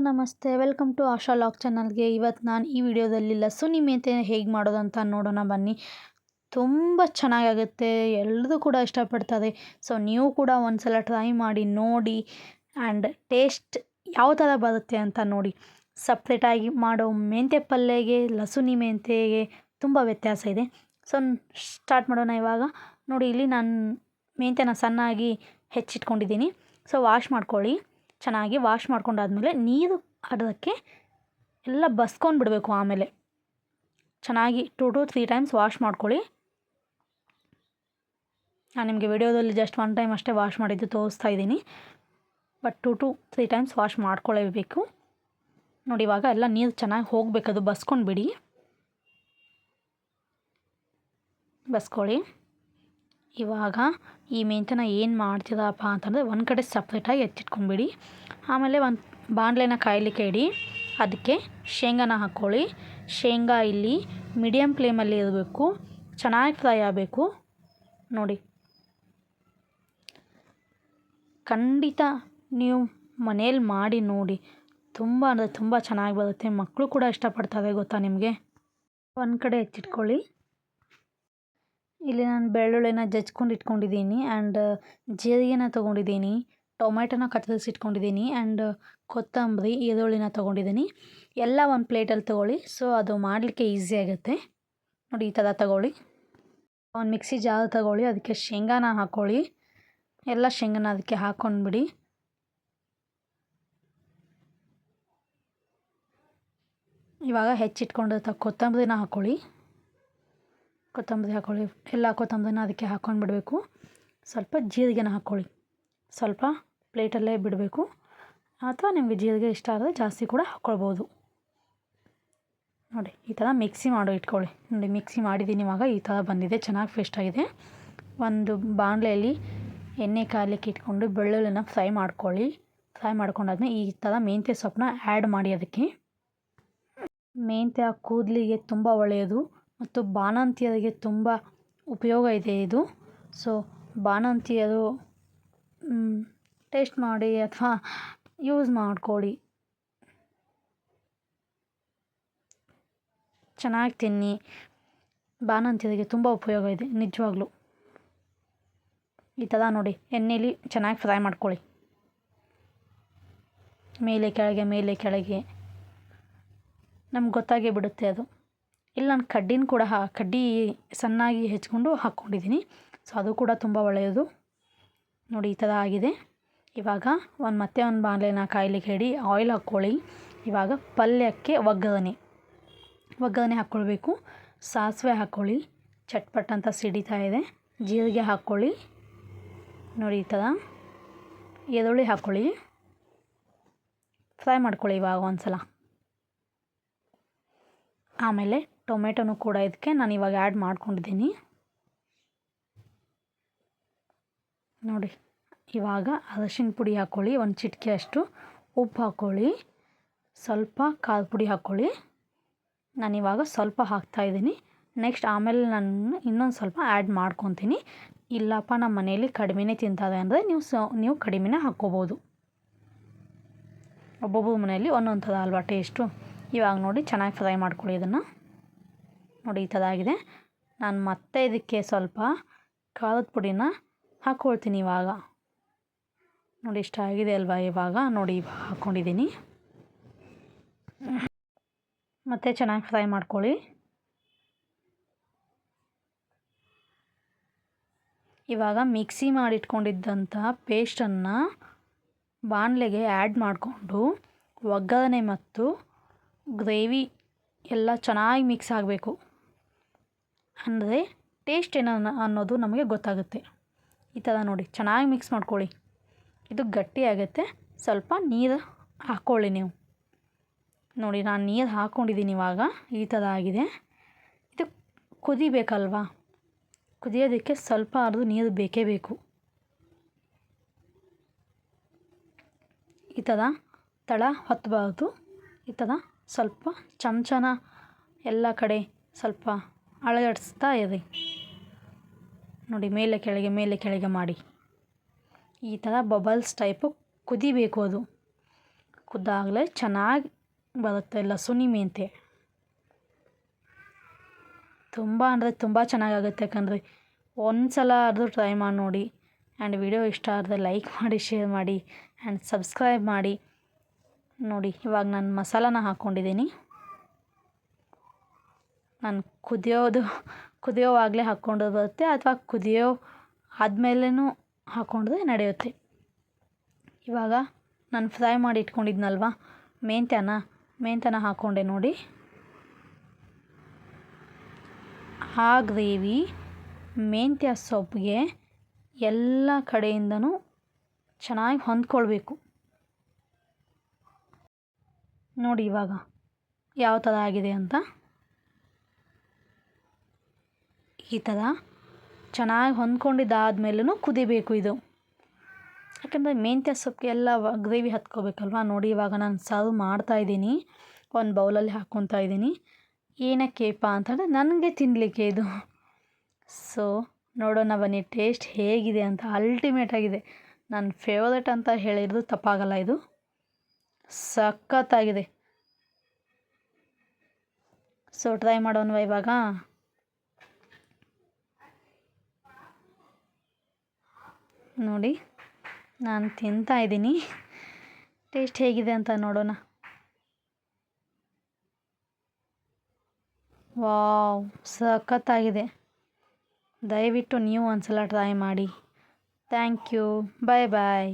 ನಮಸ್ತೆ, welcome to Asha log ಚಾನಲ್ಗೆ. ಇವತ್ತು ನಾನು ಈ ವಿಡಿಯೋದಲ್ಲಿ ಲಸುನಿ ಮೆಂತೆ ಹೇಗೆ ಮಾಡೋದು ಅಂತ ನೋಡೋಣ ಬನ್ನಿ. ತುಂಬ ಚೆನ್ನಾಗಾಗುತ್ತೆ ಎಲ್ಲರೂ ಕೂಡ ಇಷ್ಟಪಡ್ತದೆ. ಸೊ, ನೀವು ಕೂಡ ಒಂದು ಸಲ ಟ್ರೈ ಮಾಡಿ, ನೋಡಿ ಆ್ಯಂಡ್ ಟೇಸ್ಟ್ ಯಾವ ಥರ ಬರುತ್ತೆ ಅಂತ ನೋಡಿ. ಸಪ್ರೇಟಾಗಿ ಮಾಡೋ ಮೆಂತ್ಯ ಪಲ್ಯಗೆ ಲಸುನಿ ಮೆಂತೆಗೆ ತುಂಬ ವ್ಯತ್ಯಾಸ ಇದೆ. ಸೊ, ಸ್ಟಾರ್ಟ್ ಮಾಡೋಣ ಇವಾಗ. ನೋಡಿ, ಇಲ್ಲಿ ನಾನು ಮೆಂತ್ಯನ ಸಣ್ಣಾಗಿ ಹೆಚ್ಚಿಟ್ಕೊಂಡಿದ್ದೀನಿ. ಸೊ, ವಾಶ್ ಮಾಡ್ಕೊಳ್ಳಿ. ಚೆನ್ನಾಗಿ ವಾಶ್ ಮಾಡ್ಕೊಂಡಾದ್ಮೇಲೆ ನೀರು ಅದಕ್ಕೆ ಎಲ್ಲ ಬಸ್ಕೊಂಡು ಬಿಡಬೇಕು ಆಮೇಲೆ. ಚೆನ್ನಾಗಿ two two three times wash ಮಾಡ್ಕೊಳ್ಳಿ. ನಾನು ನಿಮಗೆ ವಿಡಿಯೋದಲ್ಲಿ ಜಸ್ಟ್ ಒನ್ ಟೈಮ್ ಅಷ್ಟೇ ವಾಶ್ ಮಾಡಿದ್ದು ತೋರಿಸ್ತಾ ಇದ್ದೀನಿ. But two two three times wash ಮಾಡ್ಕೊಳ್ಳೇಬೇಕು. ನೋಡಿ, ಇವಾಗ ಎಲ್ಲ ನೀರು ಚೆನ್ನಾಗಿ ಹೋಗಬೇಕದು ಬಸ್ಕೊಂಡು ಬಿಡಿ. ಬಸ್ಕೊಳ್ಳಿ. ಇವಾಗ ಈ ಮೆಂತ್ಯನ ಏನು ಮಾಡ್ತೀರಪ್ಪ ಅಂತಂದರೆ ಒಂದು ಕಡೆ ಸಪ್ರೇಟಾಗಿ ಎತ್ತಿಟ್ಕೊಂಬಿಡಿ. ಆಮೇಲೆ ಒಂದು ಬಾಣಲೆನ ಕಾಯಲಿಕ್ಕೆ ಇಡಿ. ಅದಕ್ಕೆ ಶೇಂಗಾನ ಹಾಕ್ಕೊಳ್ಳಿ ಶೇಂಗಾ ಇಲ್ಲಿ ಮೀಡಿಯಮ್ ಫ್ಲೇಮಲ್ಲಿ ಇರಬೇಕು. ಚೆನ್ನಾಗಿ ಫ್ರೈ ಆಗಬೇಕು. ನೋಡಿ. ಖಂಡಿತ ನೀವು ಮನೇಲಿ ಮಾಡಿ ನೋಡಿ. ತುಂಬ ಅಂದರೆ ತುಂಬ ಚೆನ್ನಾಗಿ ಬರುತ್ತೆ. ಮಕ್ಕಳು ಕೂಡ ಇಷ್ಟಪಡ್ತಾರೆ ಗೊತ್ತಾ ನಿಮಗೆ? ಒಂದು ಕಡೆ ಎತ್ತಿಟ್ಕೊಳ್ಳಿ. ಇಲ್ಲಿ ನಾನು ಬೆಳ್ಳುಳ್ಳಿನ ಜಜ್ಕೊಂಡು ಇಟ್ಕೊಂಡಿದ್ದೀನಿ ಆ್ಯಂಡ್ ಜೀರಿಗೆನ ತೊಗೊಂಡಿದ್ದೀನಿ ಟೊಮೆಟೊನ ಕತ್ತರಿಸಿ ಇಟ್ಕೊಂಡಿದ್ದೀನಿ ಆ್ಯಂಡ್ ಕೊತ್ತಂಬರಿ, ಈರುಳ್ಳಿನ ತೊಗೊಂಡಿದ್ದೀನಿ. ಎಲ್ಲ ಒಂದು ಪ್ಲೇಟಲ್ಲಿ ತೊಗೊಳ್ಳಿ ಸೊ ಅದು ಮಾಡಲಿಕ್ಕೆ ಈಸಿ ಆಗುತ್ತೆ. ನೋಡಿ ಈ ಥರ ತಗೊಳ್ಳಿ. ಒಂದು ಮಿಕ್ಸಿ ಜಾರ್ ತಗೊಳ್ಳಿ, ಅದಕ್ಕೆ ಶೇಂಗಾನ ಹಾಕ್ಕೊಳ್ಳಿ ಎಲ್ಲ ಶೇಂಗಾನ ಅದಕ್ಕೆ ಹಾಕ್ಕೊಂಡ್ಬಿಡಿ ಇವಾಗ ಹೆಚ್ಚಿಟ್ಕೊಂಡಿರ್ತ ಕೊತ್ತಂಬರಿನ ಹಾಕ್ಕೊಳ್ಳಿ ಕೊತ್ತಂಬರಿ ಹಾಕ್ಕೊಳ್ಳಿ ಎಲ್ಲ ಕೊತ್ತಂಬರಿನ ಅದಕ್ಕೆ ಹಾಕ್ಕೊಂಡು ಬಿಡಬೇಕು ಸ್ವಲ್ಪ ಜೀರಿಗೆನ ಹಾಕ್ಕೊಳ್ಳಿ ಸ್ವಲ್ಪ ಪ್ಲೇಟಲ್ಲೇ ಬಿಡಬೇಕು. ಅಥವಾ ನಿಮಗೆ ಜೀರಿಗೆ ಇಷ್ಟ ಆದರೆ ಜಾಸ್ತಿ ಕೂಡ ಹಾಕ್ಕೊಳ್ಬೋದು ನೋಡಿ, ಈ ಥರ ಮಿಕ್ಸಿ ಮಾಡೋ ಇಟ್ಕೊಳ್ಳಿ. ನೋಡಿ, ಮಿಕ್ಸಿ ಮಾಡಿದ್ದೀನಿ ಇವಾಗ. ಈ ಥರ ಬಂದಿದೆ. ಚೆನ್ನಾಗಿ ಫೇಸ್ಟ್ ಆಗಿದೆ. ಒಂದು ಬಾಣಲೆಯಲ್ಲಿ ಎಣ್ಣೆ ಕಾಯಲಿಕ್ಕೆ ಇಟ್ಕೊಂಡು ಬೆಳ್ಳುಳ್ಳಿನ ಫ್ರೈ ಮಾಡ್ಕೊಳ್ಳಿ. ಫ್ರೈ ಮಾಡ್ಕೊಂಡಾದ್ಮೇಲೆ ಈ ಥರ ಮೆಂತ್ಯ ಸೊಪ್ಪನ್ನ ಆ್ಯಡ್ ಮಾಡಿ ಅದಕ್ಕೆ. ಮೆಂತ್ಯ ಕೂದಲಿಗೆ ತುಂಬ ಒಳ್ಳೆಯದು. ಮತ್ತು ಬಾಣಂತಿಯರಿಗೆ ತುಂಬ ಉಪಯೋಗ ಇದೆ ಇದು. ಸೊ ಬಾಣಂತಿಯರು ಟೇಸ್ಟ್ ಮಾಡಿ ಅಥವಾ ಯೂಸ್ ಮಾಡಿಕೊಳ್ಳಿ ಚೆನ್ನಾಗಿ ತಿನ್ನಿ. ಬಾಣಂತಿಯರಿಗೆ ತುಂಬ ಉಪಯೋಗ ಇದೆ, ನಿಜವಾಗ್ಲೂ. ಈ ಥರ ನೋಡಿ, ಎಣ್ಣೆಲಿ ಚೆನ್ನಾಗಿ ಫ್ರೈ ಮಾಡ್ಕೊಳ್ಳಿ ಮೇಲೆ ಕೆಳಗೆ ಮೇಲೆ ಕೆಳಗೆ. ನಮ್ಗೆ ಗೊತ್ತಾಗೇ ಬಿಡುತ್ತೆ ಅದು. ಇಲ್ಲಿ, ನಾನು ಕಡ್ಡಿನ ಕೂಡ ಹಾ, ಕಡ್ಡಿ ಸಣ್ಣಾಗಿ ಹೆಚ್ಕೊಂಡು ಹಾಕ್ಕೊಂಡಿದ್ದೀನಿ ಸೊ ಅದು ಕೂಡ ತುಂಬ ಒಳ್ಳೆಯದು. ನೋಡಿ, ಈ ಥರ ಆಗಿದೆ. ಇವಾಗ ಒಂದು ಮತ್ತೆ ಒಂದು ಬಾಣಲೆನ ಕಾಯ್ಲಿಕ್ಕೆ ಹೇಳಿ ಆಯಿಲ್ ಹಾಕ್ಕೊಳ್ಳಿ ಇವಾಗ ಪಲ್ಯಕ್ಕೆ ಒಗ್ಗರಣೆ. ಒಗ್ಗರಣೆ ಹಾಕ್ಕೊಳ್ಬೇಕು ಸಾಸಿವೆ ಹಾಕ್ಕೊಳ್ಳಿ ಚಟ್ಪಟ್ ಅಂತ ಸಿಡಿತಾ ಇದೆ. ಜೀರಿಗೆ ಹಾಕ್ಕೊಳ್ಳಿ ನೋಡಿ, ಈ ಥರ ಈರುಳ್ಳಿ ಹಾಕ್ಕೊಳ್ಳಿ ಫ್ರೈ ಮಾಡ್ಕೊಳ್ಳಿ ಇವಾಗ ಒಂದು ಸಲ ಆಮೇಲೆ ಟೊಮೆಟೊನು ಕೂಡ ಇದಕ್ಕೆ ನಾನು ಇವಾಗ ಆ್ಯಡ್ ಮಾಡ್ಕೊಂಡಿದ್ದೀನಿ. ನೋಡಿ, ಇವಾಗ ಅರಶಿನ ಪುಡಿ ಹಾಕ್ಕೊಳ್ಳಿ ಒಂದು ಚಿಟಿಕೆ ಅಷ್ಟು ಉಪ್ಪು ಹಾಕ್ಕೊಳ್ಳಿ ಸ್ವಲ್ಪ ಖಾರದ ಪುಡಿ ಹಾಕ್ಕೊಳ್ಳಿ ನಾನಿವಾಗ ಸ್ವಲ್ಪ ಹಾಕ್ತಾಯಿದ್ದೀನಿ ನೆಕ್ಸ್ಟ್ ಆಮೇಲೆ ನಾನು ಇನ್ನೊಂದು ಸ್ವಲ್ಪ ಆ್ಯಡ್ ಮಾಡ್ಕೊತೀನಿ. ಇಲ್ಲಪ್ಪ ನಮ್ಮ ಮನೆಯಲ್ಲಿ ಕಡಿಮೆನೇ ತಿಂತಾರೆ ಅಂದರೆ ನೀವು ಸ, ನೀವು ಕಡಿಮೆನೇ ಹಾಕ್ಕೋಬೋದು. ಒಬ್ಬೊಬ್ಬರ ಮನೆಯಲ್ಲಿ ಒಂದೊಂದು ಥರ ಅಲ್ವಾ ಟೇಸ್ಟು. ಇವಾಗ ನೋಡಿ, ಚೆನ್ನಾಗಿ ಫ್ರೈ ಮಾಡ್ಕೊಳ್ಳಿ ಇದನ್ನು. ನೋಡಿ ಈ ಥರ ಆಗಿದೆ ನಾನು ಮತ್ತೆ ಇದಕ್ಕೆ ಸ್ವಲ್ಪ ಖಾರದ ಪುಡಿನ ಹಾಕ್ಕೊಳ್ತೀನಿ ಇವಾಗ. ನೋಡಿ ಇಷ್ಟ ಆಗಿದೆ ಅಲ್ವಾ ಇವಾಗ? ನೋಡಿ ಇವಾಗ ಹಾಕ್ಕೊಂಡಿದ್ದೀನಿ ಮತ್ತೆ ಚೆನ್ನಾಗಿ ಫ್ರೈ ಮಾಡ್ಕೊಳ್ಳಿ. ಇವಾಗ ಮಿಕ್ಸಿ ಮಾಡಿಟ್ಕೊಂಡಿದ್ದಂಥ ಪೇಸ್ಟನ್ನು ಬಾಣಲೆಗೆ ಆ್ಯಡ್ ಮಾಡಿಕೊಂಡು ಒಗ್ಗರಣೆ ಮತ್ತು ಗ್ರೇವಿ ಎಲ್ಲ ಚೆನ್ನಾಗಿ ಮಿಕ್ಸ್ ಆಗಬೇಕು. ಅಂದರೆ ಟೇಸ್ಟ್ ಏನೋ ಅನ್ನೋದು ನಮಗೆ ಗೊತ್ತಾಗುತ್ತೆ. ಈ ಥರ ನೋಡಿ, ಚೆನ್ನಾಗಿ ಮಿಕ್ಸ್ ಮಾಡ್ಕೊಳ್ಳಿ. ಇದು ಗಟ್ಟಿ ಆಗುತ್ತೆ. ಸ್ವಲ್ಪ ನೀರು ಹಾಕ್ಕೊಳ್ಳಿ ನೀವು. ನೋಡಿ, ನಾನು ನೀರು ಹಾಕ್ಕೊಂಡಿದ್ದೀನಿ ಇವಾಗ. ಈ ಥರ ಆಗಿದೆ. ಇದು ಕುದಿಬೇಕಲ್ವಾ? ಕುದಿಯೋದಕ್ಕೆ ಸ್ವಲ್ಪ ಅರ್ದು ನೀರು ಬೇಕೇ ಬೇಕು. ಈ ಥರ ತಳ ಹೊತ್ತಬಾರ್ದು ಈ ಥರ ಸ್ವಲ್ಪ ಚಮಚನ ಎಲ್ಲ ಕಡೆ ಸ್ವಲ್ಪ ಅಳಗಡಿಸ್ತಾ ಇದೆ ನೋಡಿ, ಮೇಲೆ ಕೆಳಗೆ ಮೇಲೆ ಕೆಳಗೆ ಮಾಡಿ. ಈ ಥರ ಬಬಲ್ಸ್ ಟೈಪು ಕುದಿಬೇಕು ಅದು. ಕುದ್ದಾಗಲೇ ಚೆನ್ನಾಗಿ ಬರುತ್ತೆ ಲಸುನಿ ಮೆಂತೆ. ತುಂಬ ಅಂದರೆ ತುಂಬ ಚೆನ್ನಾಗಾಗುತ್ತೆ ಯಾಕಂದರೆ ಒಂದು ಸಲ ಆದರೂ ಟ್ರೈ ಮಾಡಿ ನೋಡಿ. ಆ್ಯಂಡ್ ವಿಡಿಯೋ ಇಷ್ಟ ಆದರೆ ಲೈಕ್ ಮಾಡಿ ಶೇರ್ ಮಾಡಿ ಆ್ಯಂಡ್ ಸಬ್ಸ್ಕ್ರೈಬ್ ಮಾಡಿ. ನೋಡಿ, ಇವಾಗ ನಾನು ಮಸಾಲಾನ ಹಾಕ್ಕೊಂಡಿದ್ದೀನಿ ನಾನು ಕುದಿಯೋದು, ಕುದಿಯೋವಾಗಲೇ ಹಾಕ್ಕೊಂಡು ಬರುತ್ತೆ ಅಥವಾ ಕುದಿಯೋ ಆದ್ಮೇಲೇ ಹಾಕ್ಕೊಂಡ್ರೆ ನಡೆಯುತ್ತೆ. ಇವಾಗ ನಾನು ಫ್ರೈ ಮಾಡಿ ಇಟ್ಕೊಂಡಿದ್ನಲ್ವ? ಮೆಂತ್ಯನ ಮೆಂತ್ಯನ ಹಾಕ್ಕೊಂಡೆ ನೋಡಿ. ಆ ಗ್ರೇವಿ, ಮೆಂತ್ಯ ಸೊಪ್ಪಿಗೆ ಎಲ್ಲ ಕಡೆಯಿಂದನೂ ಚೆನ್ನಾಗಿ ಹೊಂದ್ಕೊಳ್ಬೇಕು. ನೋಡಿ ಇವಾಗ ಯಾವ ಥರ ಆಗಿದೆ ಅಂತ. ಈ ಥರ ಚೆನ್ನಾಗಿ ಹೊಂದ್ಕೊಂಡಿದ್ದಾದ್ಮೇಲೂ ಕುದಿಬೇಕು ಇದು. ಯಾಕಂದರೆ ಮೆಂತ್ಯ ಸೊಪ್ಪಿಗೆ ಎಲ್ಲ ಗ್ರೇವಿ ಹತ್ಕೋಬೇಕಲ್ವ? ನೋಡಿ, ಇವಾಗ ನಾನು ಸರ್ವ್ ಮಾಡ್ತಾಯಿದ್ದೀನಿ ಒಂದು ಬೌಲಲ್ಲಿ ಹಾಕ್ಕೊತಾ ಇದ್ದೀನಿ. ಏನಕ್ಕೆಪ್ಪ ಅಂತಂದರೆ ನನಗೆ ತಿನ್ನಲಿಕ್ಕೆ ಇದು. ಸೊ ನೋಡೋಣ ಬನ್ನಿ, ಟೇಸ್ಟ್ ಹೇಗಿದೆ ಅಂತ. ಅಲ್ಟಿಮೇಟ್ ಆಗಿದೆ. ನನ್ನ ಫೇವ್ರೇಟ್ ಅಂತ ಹೇಳಿರೋದು ತಪ್ಪಾಗಲ್ಲ ಇದು. ಸಖತ್ತಾಗಿದೆ. ಸೊ ಟ್ರೈ ಮಾಡೋಣವಾ ಇವಾಗ? ನೋಡಿ, ನಾನು ತಿಂತಾ ಇದ್ದೀನಿ. ಟೇಸ್ಟ್ ಹೇಗಿದೆ ಅಂತ ನೋಡೋಣ. ವಾವ್, ಸಖತ್ತಾಗಿದೆ. ದಯವಿಟ್ಟು ನೀವು ಒಂದು ಸಲ ಟ್ರೈ ಮಾಡಿ. Thank you. Bye bye.